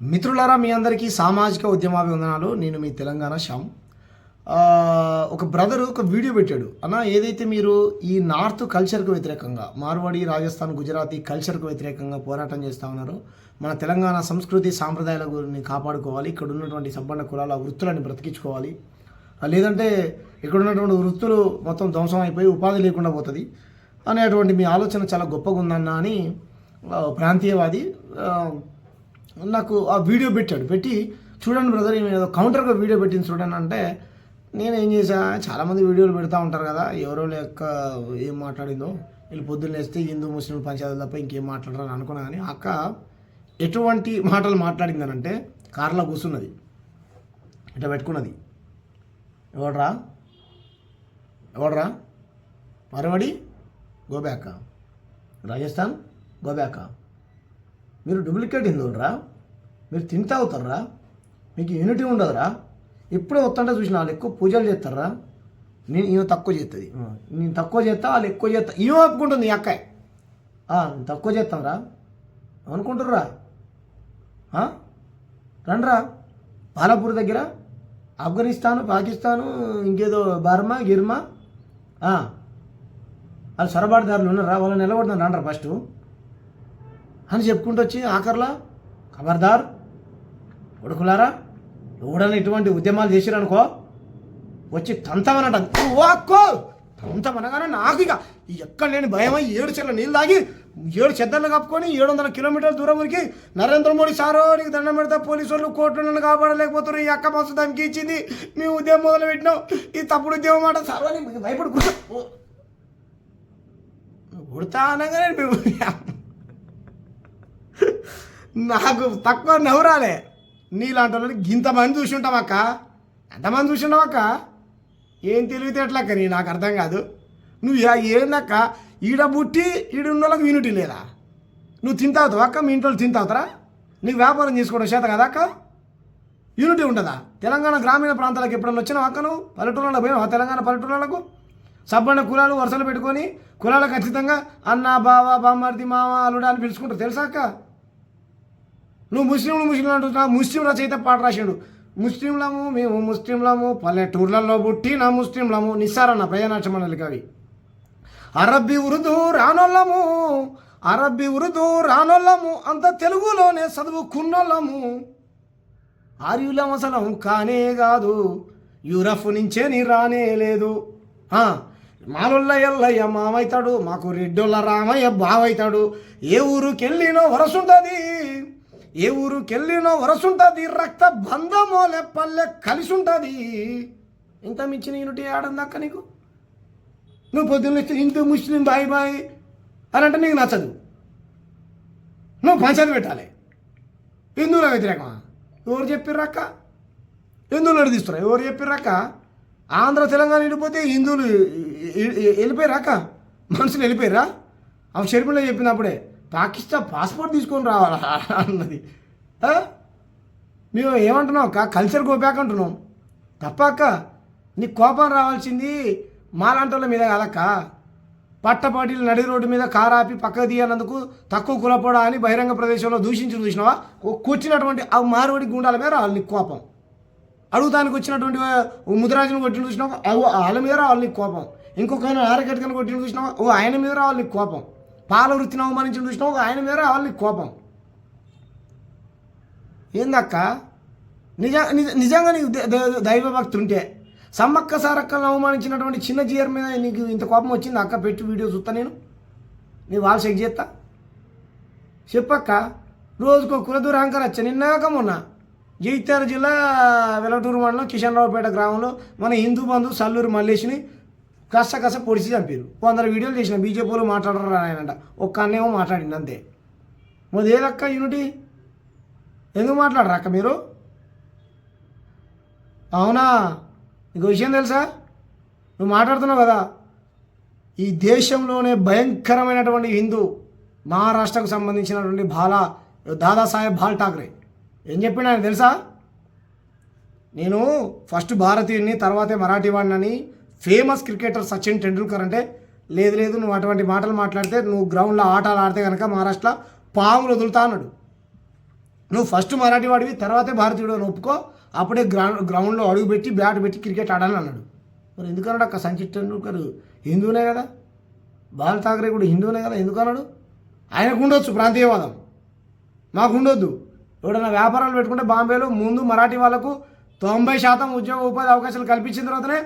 మిత్రులారా మీ అందరికీ సామాజిక ఉద్యమాభివందనాలు. నేను మీ తెలంగాణ శ్యామ్. ఒక బ్రదర్ ఒక వీడియో పెట్టాడు. అన్న ఏదైతే మీరు ఈ నార్త్ కల్చర్కు వ్యతిరేకంగా మార్వాడి రాజస్థాన్ గుజరాతీ కల్చర్కు వ్యతిరేకంగా పోరాటం చేస్తూ ఉన్నారు మన తెలంగాణ సంస్కృతి సాంప్రదాయాల గురిని కాపాడుకోవాలి. ఇక్కడ ఉన్నటువంటి సంపన్న కులాల వృత్తులని బ్రతికించుకోవాలి. లేదంటే ఇక్కడ ఉన్నటువంటి వృత్తులు మొత్తం ధ్వంసం అయిపోయి ఉపాధి లేకుండా పోతుంది అనేటువంటి మీ ఆలోచన చాలా గొప్పగా ఉందన్న అని ప్రాంతీయవాది నాకు ఆ వీడియో పెట్టాడు. పెట్టి చూడండి బ్రదర్ ఈమె ఏదో కౌంటర్గా వీడియో పెట్టింది చూడండి అంటే నేను ఏం చేశా? చాలామంది వీడియోలు పెడతా ఉంటారు కదా ఎవరో లెక్క ఏం మాట్లాడిందో. వీళ్ళు పొద్దున్న లేస్తే హిందూ ముస్లిం పంచాయతీ తప్ప ఇంకేం మాట్లాడరని అనుకున్నా కానీ అక్క ఎటువంటి మాటలు మాట్లాడిందనంటే కార్లో కూర్చున్నది. ఇట్లా పెట్టుకున్నది. ఎవడరా? ఎవడరా? మరవడి? గోబ్యాక రాజస్థాన్? గోబ్యాక మీరు డూప్లికేట్ హిందువులరా మీరు తింటా అవుతారా? మీకు యూనిటీ ఉండదురా? ఇప్పుడే వస్తుంటే చూసిన వాళ్ళు ఎక్కువ పూజలు చేస్తారా? నేను ఈమె తక్కువ చేస్తుంది. నేను తక్కువ చేస్తా వాళ్ళు ఎక్కువ చేస్తా. ఈమె ఒప్పుకుంటుంది అక్కాయ్ తక్కువ చేస్తాంరా అనుకుంటుర్రా? రండ్రా. పాలపూర్ దగ్గర. ఆఫ్ఘనిస్తాను పాకిస్తాను ఇంకేదో బర్మా గిర్మా. వాళ్ళు సొరబాటుదారులు ఉన్నారా? వాళ్ళని నిలబడుతున్నారు రండ్రా ఫస్ట్. అని చెప్పుకుంటూ వచ్చి ఆఖర్లా ఖబర్దార్ కొడుకులారా ఎవడన్నా ఇటువంటి ఉద్యమాలు చేసిరనుకో వచ్చి తంతమనట వాక్కో! తంతమనగానే నాకు ఇక ఎక్కడ లేని భయమై ఏడు చెల్ల నీళ్ళు తాగి ఏడు చెద్దర్లు కప్పుకొని ఏడు వందల కిలోమీటర్ల దూరం వరకు నరేంద్ర మోడీ సారో నీకు దండం పెడతా పోలీసు వాళ్ళు కోర్టు నన్ను కాపాడలేకపోతున్నారు ఈ అక్క మస్తు దానికి ఇచ్చింది మీ ఉద్యమం మొదలు పెట్టినాం ఈ తప్పుడు ఉద్యమం మాట సారో అని భయపడి కూర్చో. అనగానే మేము నాకు తక్కువ నవ్వురాలే. నీలాంటి వాళ్ళని ఇంతమంది చూసి ఉంటాం అక్క. ఎంతమంది చూసి ఉంటాం అక్క. ఏం తెలివితేటలక్క నీ నాకు అర్థం కాదు. నువ్వు ఏందక్క? ఈడ పుట్టి ఈడ ఉన్న వాళ్ళకి యూనిటీ లేదా? నువ్వు తింటావుతావు అక్క? మీ ఇంట్లో తింటావుతారా నీకు వ్యాపారం చేసుకోవడం చేత కదా అక్క? యూనిటీ ఉంటుందా? తెలంగాణ గ్రామీణ ప్రాంతాలకు ఎప్పుడన్నా వచ్చినావు అక్క నువ్వు? పల్లెటూళ్ళలో పోయినావు? తెలంగాణ పల్లెటూళ్ళకు సబ్బన్న కులాలు వరుసలు పెట్టుకొని కులాలకు ఖచ్చితంగా అన్న బావ బామ్మర్ది మామ అల్లుడు అని పిలుచుకుంటారు. తెలుసా అక్క? నువ్వు ముస్లింలు ముస్లింలు అంటున్నావు ముస్లిం రచయిత పాట రాశాడు ముస్లింలము మేము ముస్లింలము పల్లెటూర్లలో పుట్టి నా ముస్లింలము నిస్సారన్న ప్రయాణాచ మండలి కవి అరబ్బీ ఉరుదు రానోళ్ళము అరబ్బీ ఉరుదు రానోళ్ళము అంత తెలుగులోనే చదువుకున్నోళ్ళము. ఆర్యులం అసలు కానే కాదు. యూరఫ్ నుంచే నీ రానే లేదు. ఆ, మాలొల్ల ఎల్లయ్య మామవుతాడు మాకు రెడ్డొల్ల రామయ్య బావైతాడు. ఏ ఊరుకెళ్ళినో వరసుంటది. ఏ ఊరుకెళ్ళినో వరసుంటుంది రక్త బంధమోలే పల్లె కలిసి ఉంటుంది ఇంత మించిన యూనిటీ ఆడందాక నీకు? నువ్వు పొద్దున్న హిందూ ముస్లిం బాయ్ బాయ్ అని అంటే నీకు నచ్చదు. నువ్వు పంచాయతీ పెట్టాలి. హిందువుల వ్యతిరేకమా? ఎవరు చెప్పిర్రక్క హిందువులు నడిపిస్తున్నారు ఎవరు చెప్పిర్రక్క ఆంధ్ర తెలంగాణ వెళ్ళిపోతే హిందువులు వెళ్ళిపోయారాక మనుషులు వెళ్ళిపోయారా ఆమె షర్మిలో చెప్పినప్పుడే పాకిస్తాన్ పాస్పోర్ట్ తీసుకొని రావాలా అన్నది. మేము ఏమంటున్నాం అక్క? కల్చర్ గోపాక అంటున్నాం. తప్ప అక్క నీకు కోపం రావాల్సింది మాలాంటోళ్ళ వాళ్ళ మీద కాదక్క. పట్టపాటీలు నడి రోడ్డు మీద కారు ఆపి పక్కకు తీయనందుకు తక్కువ కులపడా అని బహిరంగ ప్రదేశంలో దూషించి చూసినావా? కూర్చున్నటువంటి ఆ మారువడి గుండాల మీద రావాలి నీకు కోపం. అడుగుతానికి వచ్చినటువంటి ముద్రాజును కొట్టిన చూసినావా? వాళ్ళ మీద రావాలి నీకు కోపం. ఇంకొక ఆయన ఆరగట్టుకని కొట్టిన చూసినావా? ఓ ఆయన మీద రావాలి నీకు కోపం. పాల వృత్తిని అవమానించిన చూసినావా ఒక ఆయన మీద రావాలి నీకు కోపం. ఏందక్క? నిజ నిజంగా నీకు ద- ద- దైవభక్తి ఉంటే సమ్మక్క సారక్కలను అవమానించినటువంటి చిన్న జీఆర్ మీద నీకు ఇంత కోపం వచ్చింది? అక్క పెట్టి వీడియో చూస్తా నేను. నీ వాళ్ళు చెక్ చేస్తా. చెప్పక్క రోజుకో కులదూర యాంకర్ వచ్చా నిన్నాక మొన్న జగిత్యాల జిల్లా వెలటూరు మండలం కిషన్రావుపేట గ్రామంలో మన హిందూ బంధు సల్లూరు మల్లేష్ని కస కస పొడిచి చంపారు కొందరు వీడియోలు చేసిన బీజేపీలో మాట్లాడరు ఆయనంట ఒక్క అన్నేమో మాట్లాడింది అంతే. మరి ఏదక్క యూనిటీ? ఎందుకు మాట్లాడరు అక్క మీరు? అవునా? నీకు విషయం తెలుసా? నువ్వు మాట్లాడుతున్నావు కదా. ఈ దేశంలోనే భయంకరమైనటువంటి హిందూ మహారాష్ట్రకు సంబంధించినటువంటి బాలా దాదాసాహెబ్ బాల్ ఠాక్రే. ఏం చెప్పిన ఆయన తెలుసా? నేను ఫస్ట్ భారతీయుడిని తర్వాతే మరాఠీ వాడినని ఫేమస్ క్రికెటర్ సచిన్ టెండూల్కర్ అంటే లేదు లేదు నువ్వు అటువంటి మాటలు మాట్లాడితే నువ్వు గ్రౌండ్లో ఆటలు ఆడితే కనుక మహారాష్ట్ర పాములు వదులుతా అన్నాడు. నువ్వు ఫస్ట్ మరాఠీ వాడివి తర్వాతే భారతీయుడు అని ఒప్పుకో అప్పుడే గ్రౌండ్ గ్రౌండ్లో అడుగు పెట్టి బ్యాట్ పెట్టి క్రికెట్ ఆడాలని అన్నాడు. మరి ఎందుకన్నాడు అక్క సంచిత్ టెండూల్కర్? హిందూనే కదా. బాల్ ఠాకరే కూడా హిందూనే కదా ఎందుకన్నాడు? ఆయనకు ఉండొచ్చు ప్రాంతీయవాదం. మాకు ఉండొద్దు. ఎవడన్నా వ్యాపారాలు పెట్టుకుంటే బాంబేలో ముందు మరాఠీ వాళ్ళకు తొంభై శాతం ఉద్యోగ ఉపాధి అవకాశాలు కల్పించిన తర్వాతనే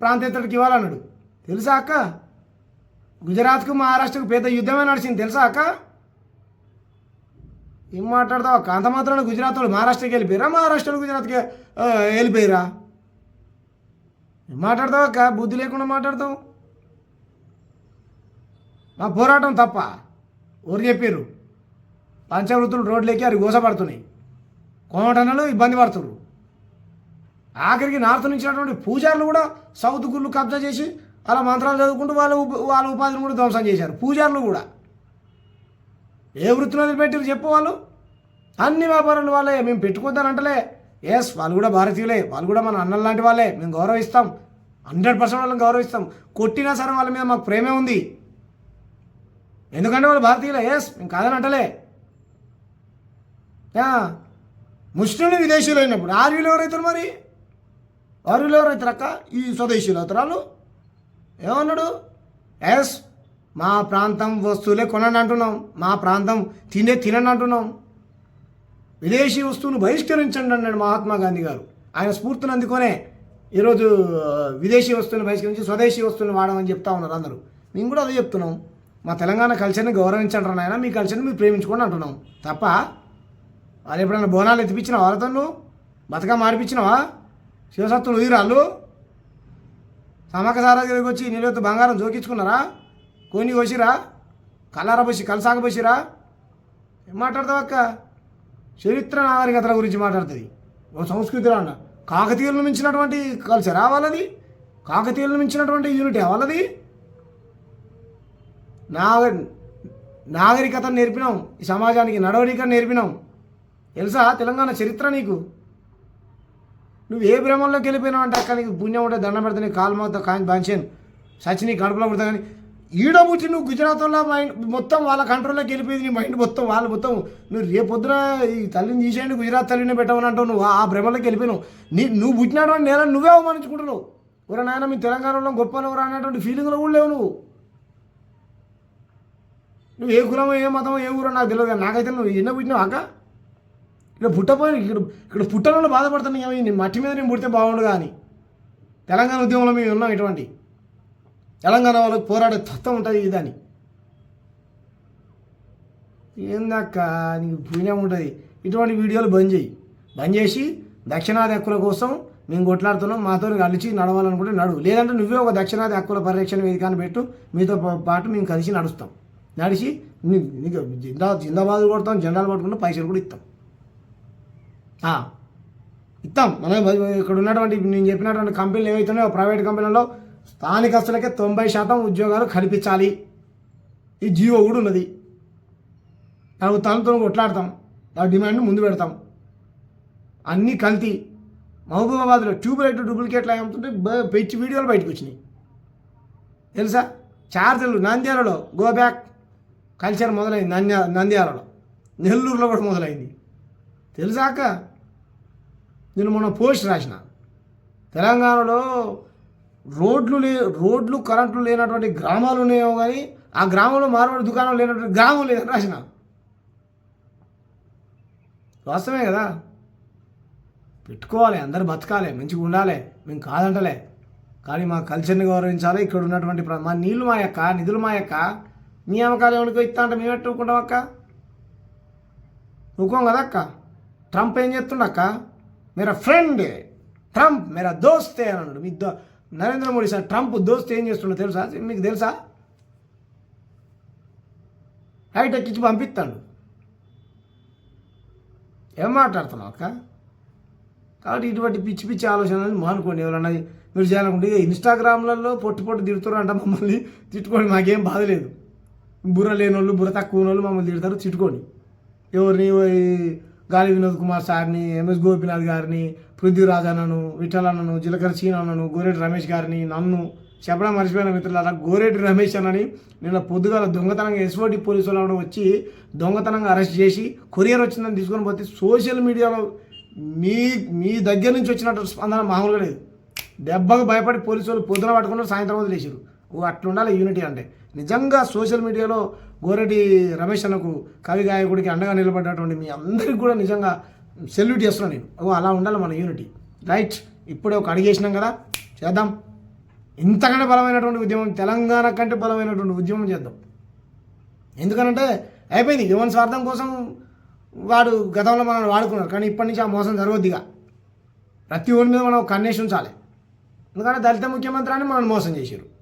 ప్రాంతీయతడికి ఇవ్వాలన్నాడు. తెలుసా అక్క? గుజరాత్కు మహారాష్ట్రకు పెద్ద యుద్ధమే నడిచింది. తెలుసా అక్క? ఏం మాట్లాడతావు? అక్క అంత మాత్రాన గుజరాత్ వాళ్ళు మహారాష్ట్రకి వెళ్ళిపోయారా? మహారాష్ట్రలో గుజరాత్కి వెళ్ళిపోయారా? ఏం మాట్లాడతావు అక్క? బుద్ధి లేకుండా మాట్లాడతావు. మా పోరాటం తప్ప ఎవరు చెప్పారు పంచవృత్తులు రోడ్లెక్కి అవి గోసపడుతున్నాయి కోమటనలు ఇబ్బంది పడుతున్నారు ఆఖరికి నార్త్ నుంచి ఉన్నటువంటి పూజారులు కూడా సౌత్ గుళ్ళు కబ్జా చేసి అలా మంత్రాలు చదువుకుంటూ వాళ్ళ వాళ్ళ ఉపాధిని కూడా ధ్వంసం చేశారు. పూజారులు కూడా. ఏ వృత్తిలో పెట్టారు చెప్పు వాళ్ళు? అన్ని వ్యాపారాలు వాళ్ళే. మేము పెట్టుకుందానంటలే ఎస్ వాళ్ళు కూడా భారతీయులే. వాళ్ళు కూడా మన అన్నల లాంటి వాళ్ళే. మేము గౌరవిస్తాం. హండ్రెడ్ పర్సెంట్ వాళ్ళని గౌరవిస్తాం. కొట్టినా సరే వాళ్ళ మీద మాకు ప్రేమే ఉంది. ఎందుకంటే వాళ్ళు భారతీయులే. ఎస్ మేము కాదని అంటలే. యా, ముస్లింలు విదేశీయులు అయినప్పుడు. ఆర్యులు ఎవరైతారు మరి? వారిలో ఎవరైతారు ఈ స్వదేశీయులు అవుతారు ఏమన్నాడు? ఎస్ మా ప్రాంతం వస్తువులే కొనండి అంటున్నాం. మా ప్రాంతం తినే తినండి అంటున్నాం. విదేశీ వస్తువును బహిష్కరించండి అన్నాడు మహాత్మా గాంధీ గారు. ఆయన స్ఫూర్తిని అందుకొనే ఈరోజు విదేశీ వస్తువులను బహిష్కరించి స్వదేశీ వస్తువులను వాడమని చెప్తా ఉన్నారు అందరూ. మేము కూడా అదే చెప్తున్నాం. మా తెలంగాణ కల్చర్ని గౌరవించండి నాయన మీ కల్చర్ని మీరు ప్రేమించుకోండి అంటున్నాం. తప్ప వాళ్ళు ఎప్పుడైనా బోనాలు ఎత్తిపించినావా వాళ్ళతో నువ్వు బతుకమ్మ ఆడిపించినావా? శివసత్తులు ఉదిరాళ్ళు సమక సారా దగ్గరికి వచ్చి నీళ్ళతో బంగారం జోకించుకున్నారా? కోని కోసిరా? కల్లార పోసి కలసాగపోసిరా ఏం మాట్లాడతావు అక్క? చరిత్ర నాగరికతల గురించి మాట్లాడుతుంది. ఓ సంస్కృతిలో అన్న. కాకతీయులను మించినటువంటి కల్చరా వాళ్ళది? కాకతీయులను మించినటువంటి యూనిటీ వాళ్ళది? నాగ నాగరికతను నేర్పినాం. ఈ సమాజానికి నడవడిక నేర్పినాం. తెలుసా? తెలంగాణ చరిత్ర నీకు? నువ్వు ఏ భ్రమంలోకి వెళ్ళిపోయినావు అంటే అక్కడ నీకు పుణ్యం ఉంటే దండం పెడతా నీకు కాలు మొత్తం కాని బాంచాను. సచి నీ కడుపులో పుడతా కానీ ఈడ పుట్టి నువ్వు గుజరాత్లో మైండ్ మొత్తం వాళ్ళ కంట్రోల్లోకి వెళ్ళిపోయింది నీ మైండ్ మొత్తం వాళ్ళు మొత్తం. నువ్వు రేపొద్దున ఈ తల్లిని తీసేయండి గుజరాత్ తల్లిని పెట్టమని అంటావు నువ్వు ఆ భ్రమలోకి వెళ్ళిపోయినావు. నీ నువ్వు పుట్టినావని నేను నువ్వే అవమానించుకుంటున్నావు. ఎవరు నాయన మీ తెలంగాణలో గొప్పలు ఎవరు అనేటువంటి ఫీలింగ్లో కూడా లేవు నువ్వు. నువ్వు ఏ కులమో ఏ మతమో ఏ ఊరో నాకు తెలియదు నాకైతే నువ్వు ఎన్నో పుట్టినావు అక్క? ఇక్కడ పుట్టపోయి ఇక్కడ ఇక్కడ పుట్టడంలో బాధపడుతున్నాయి ఏమో మట్టి మీద నేను పుడితే బాగుండు కానీ. తెలంగాణ ఉద్యమంలో మేము ఉన్నాం ఇటువంటి. తెలంగాణ వాళ్ళకి పోరాడే తత్వం ఉంటుంది ఇదని ఏందక్క నీకు పుణ్యం ఉంటుంది. ఇటువంటి వీడియోలు బంద్ చేయి. బంద్ చేసి దక్షిణాది హక్కుల కోసం మేము కొట్లాడుతున్నాం. మాతో కలిసి నడవాలనుకుంటే నడువు లేదంటే నువ్వే ఒక దక్షిణాది హక్కుల పరిరక్షణ వేదికను పెట్టు. మీతో పా- పాటు మేము కలిసి నడుస్తాం. నడిచి నీకు జిందా జిందాబాద్ కొడతాం జెండాలు పట్టుకుంటే పైసలు కూడా ఇస్తాం. ఇస్తాం మనం ఇక్కడ ఉన్నటువంటి నేను చెప్పినటువంటి కంపెనీలు ఏవైతున్నాయో ప్రైవేట్ కంపెనీలలో స్థానికస్తులకే తొంభై శాతం ఉద్యోగాలు కల్పించాలి. ఈ జియో కూడా ఉన్నది. నాకు తనతో కొట్లాడతాం. ఆ డిమాండ్ని ముందు పెడతాం. అన్నీ కల్తీ. మహబూబాబాద్లో ట్యూబ్ లైట్ డూప్లికేట్లు అమ్ముతుంటే బ- పెంచి వీడియోలు బయటకు వచ్చినాయి. తెలుసా? చార్జర్లు నంద్యాలలో గో బ్యాక్ కల్చర్ మొదలైంది నంద్యా నంద్యాలలో. నెల్లూరులో కూడా మొదలైంది. తెలుసాక నేను మొన్న పోస్ట్ రాసిన. తెలంగాణలో రోడ్లు లే రోడ్లు కరెంట్లు లేనటువంటి గ్రామాలు ఉన్నాయో కానీ ఆ గ్రామంలో మార్వాడి దుకాణం లేనటువంటి గ్రామం లేదని రాసిన. వాస్తవమే కదా? పెట్టుకోవాలి అందరు బతకాలి మంచిగా ఉండాలి మేము కాదంటలే. కానీ మా కల్చర్ని గౌరవించాలి ఇక్కడ ఉన్నటువంటి మా నీళ్ళు మా యొక్క నిధులు మా యొక్క మీ అమ్మకాలు ఎవరికో ఇస్తా అంటే మేము పెట్టుకుంటాం అక్క? ఊకోం కదా అక్క? ట్రంప్ ఏం చేస్తుండక్క మేరా ఫ్రెండ్ ట్రంప్ మేరా దోస్తే అని అన్నాడు మీ దో నరేంద్ర మోడీ సార్ ట్రంప్ దోస్త్ ఏం చేస్తుండో తెలుసా మీకు తెలుసా హైటెక్ ఇచ్చి పంపిస్తాడు ఏం మాట్లాడుతున్నావు అక్క కాబట్టి ఇటువంటి పిచ్చి పిచ్చి ఆలోచనలు మానుకోండి ఎవరన్నా మీరు చేయాలనుకుంటే ఇన్స్టాగ్రామ్లలో పొట్టు పొట్టు తిడుతున్నారు అంట మమ్మల్ని తిట్టుకోండి మాకేం బాధ లేదు బుర్ర లేని వాళ్ళు బుర్ర తక్కువ వాళ్ళు మమ్మల్ని తిడతారు తిట్టుకోండి ఎవరిని గాలి వినోద్ కుమార్ సార్ని ఎంఎస్ గోపినాథ్ గారిని పృథ్వీరాజ్ అన్నను విఠల్ అన్నను జీలకర్ర సీన్ అన్నను గోరెడ్డి రమేష్ గారిని నన్ను చెప్పడం మర్చిపోయిన మిత్రులారా గోరెడ్డి రమేష్ అని నిన్న పొద్దుగాల దొంగతనంగా ఎస్ఓటి పోలీసు వాళ్ళు వచ్చి దొంగతనంగా అరెస్ట్ చేసి కొరియర్ వచ్చిందని తీసుకొని పోతే సోషల్ మీడియాలో మీ మీ దగ్గర నుంచి వచ్చినట్టు స్పందన మామూలుగా లేదు. దెబ్బకు భయపడి పోలీసు వాళ్ళు పొద్దున పట్టుకున్నారు సాయంత్రం వదిలేసారు అట్లా అట్లుండాలి యూనిటీ అంటే. నిజంగా సోషల్ మీడియాలో గోరెడ్డి రమేష్ అన్నకు కవి గాయకుడికి అండగా నిలబడ్డటువంటి మీ అందరికి కూడా నిజంగా సెల్యూట్ చేస్తున్నాను నేను. ఓ అలా ఉండాలి మన యూనిటీ రైట్ ఇప్పుడే ఒక అడిగేసినాం కదా. చేద్దాం. ఇంతకంటే బలమైనటువంటి ఉద్యమం తెలంగాణ కంటే బలమైనటువంటి ఉద్యమం చేద్దాం. ఎందుకనంటే అయిపోయింది. యువన్ స్వార్థం కోసం వాడు గతంలో మనం వాడుకున్నారు. కానీ ఇప్పటి నుంచి ఆ మోసం జరగొద్దిగా. ప్రతి ఒడి మీద మనం కన్నేసి ఉంచాలి. ఎందుకంటే దళిత ముఖ్యమంత్రి అని మనం మోసం చేశారు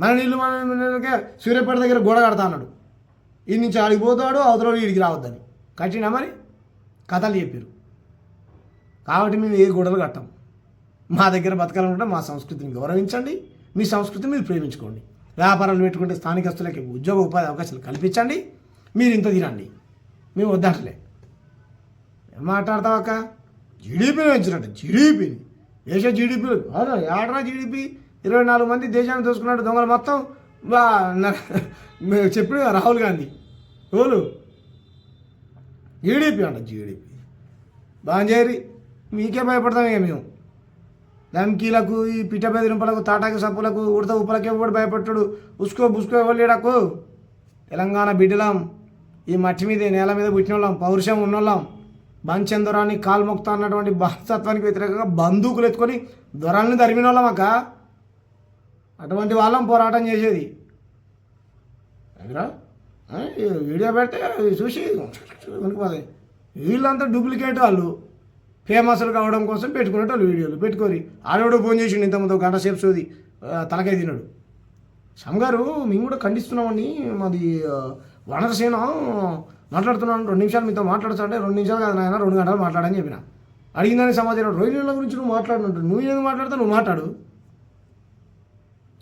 మన నీళ్ళు మన సూర్యపేట దగ్గర గోడ కడతా అన్నాడు. ఈ నుంచి ఆడికి పోతాడు అవతల వీడికి రావద్దని. కట్టినా మరి? కథలు చెప్పారు కాబట్టి మేము ఏ గోడలు కట్టాం. మా దగ్గర బతకాలనుకుంటే మా సంస్కృతిని గౌరవించండి మీ సంస్కృతిని మీరు ప్రేమించుకోండి. వ్యాపారాలు పెట్టుకుంటే స్థానికస్తులకి ఉద్యోగ ఉపాధి అవకాశాలు కల్పించండి మీరు ఇంత తినండి. మేము వద్దట్లే. ఏం మాట్లాడతావు అక్క జీడీపీని పెంచినట్టు జీడిపిని. దేశ జీడిపి ఏడరా జీడిపి? ఇరవై నాలుగు మంది దేశాన్ని దోసుకున్నట్టు దొంగలు మొత్తం చెప్పిన రాహుల్ గాంధీ. ఎవరు? జీడిపి అంట జీడిపి బాంజేరి మీకే భయపడతాం ఇక మేము. ధమ్కీలకు ఈ పిట్ట బెదిరింపులకు తాటాకు సప్పులకు ఉడత ఉప్పులకే కూడా భయపడ్డాడు. ఉసుకో బుసుకో ఎవరు తెలంగాణ బిడ్డలం. ఈ మట్టి మీద నేల మీద పుట్టిన వాళ్ళం పౌరుషం ఉన్నోళ్ళం. బంచందొరాన్ని కాల్మొక్త అన్నటువంటి బానిసత్వానికి వ్యతిరేకంగా బందూకులు ఎత్తుకొని దొరల్ని తరిమిన వాళ్ళం అక్క. అటువంటి వాళ్ళం పోరాటం చేసేది. ఎదురా వీడియో పెడితే చూసి వణికిపోతాయి వీళ్ళంతా డూప్లికేట్ వాళ్ళు. ఫేమస్లు కావడం కోసం పెట్టుకునేటోళ్ళు వీడియోలు. పెట్టుకోరి. ఆడవాడు ఫోన్ చేసిండు ఇంతమంది గంట సేపు సోది. ఆ, తలకాయ తిన్నాడు. సంగారు మేము కూడా ఖండిస్తున్నామని మాది వనరసేన మాట్లాడుతున్నాను రెండు నిమిషాలు మీతో మాట్లాడుతుంటే రెండు నిమిషాలు కాదు నాయన రెండు గంటలు మాట్లాడని చెప్పిన. అడిగిందని సమాచారం రోహిణుల గురించి నువ్వు మాట్లాడినట్టు నువ్వు ఏం మాట్లాడితే నువ్వు మాట్లాడు.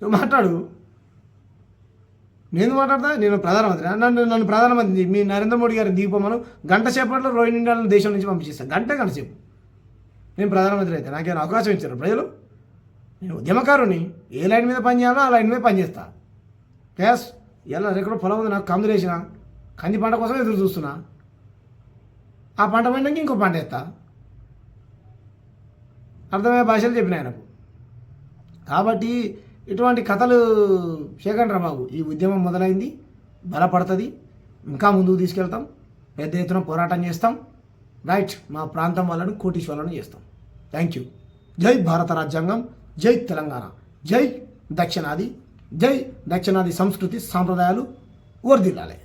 నువ్వు మాట్లాడు. నేను మాట్లాడతా నేను ప్రధానమంత్రి. నన్ను నన్ను ప్రధానమంత్రి మీ నరేంద్ర మోడీ గారిని దిగిపోమను గంట సేపట్లో రోహిణి ఇండియాలను దేశం నుంచి పంపించేస్తాను గంట గంట సేపు. నేను ప్రధానమంత్రి అయితే నాకేమైనా అవకాశం ఇచ్చారు ప్రజలు? నేను ఉద్యమకారుని ఏ లైన్ మీద పనిచేయాలో ఆ లైన్ మీద పనిచేస్తా ప్లస్ ఎలా ఎక్కడో పొలం ఉంది నాకు కందులు వేసిన కంది పంట కోసం ఎదురు చూస్తున్నా. ఆ పంట పండినాక ఇంకో పంట వేస్తా. అర్థమయ్యే భాషలు చెప్పిన ఆయనకు. కాబట్టి ఇటువంటి కథలు చేయకండి బాబు ఈ ఉద్యమం మొదలైంది బలపడుతుంది. ఇంకా ముందుకు తీసుకెళ్తాం. పెద్ద ఎత్తున పోరాటం చేస్తాం. రైట్ మా ప్రాంతం వాళ్ళను కోటీశ్వరులను చేస్తాం. థ్యాంక్ యూ జై భారత రాజ్యాంగం జై తెలంగాణ జై దక్షిణాది జై దక్షిణాది సంస్కృతి సాంప్రదాయాలు వర్దిల్లాలి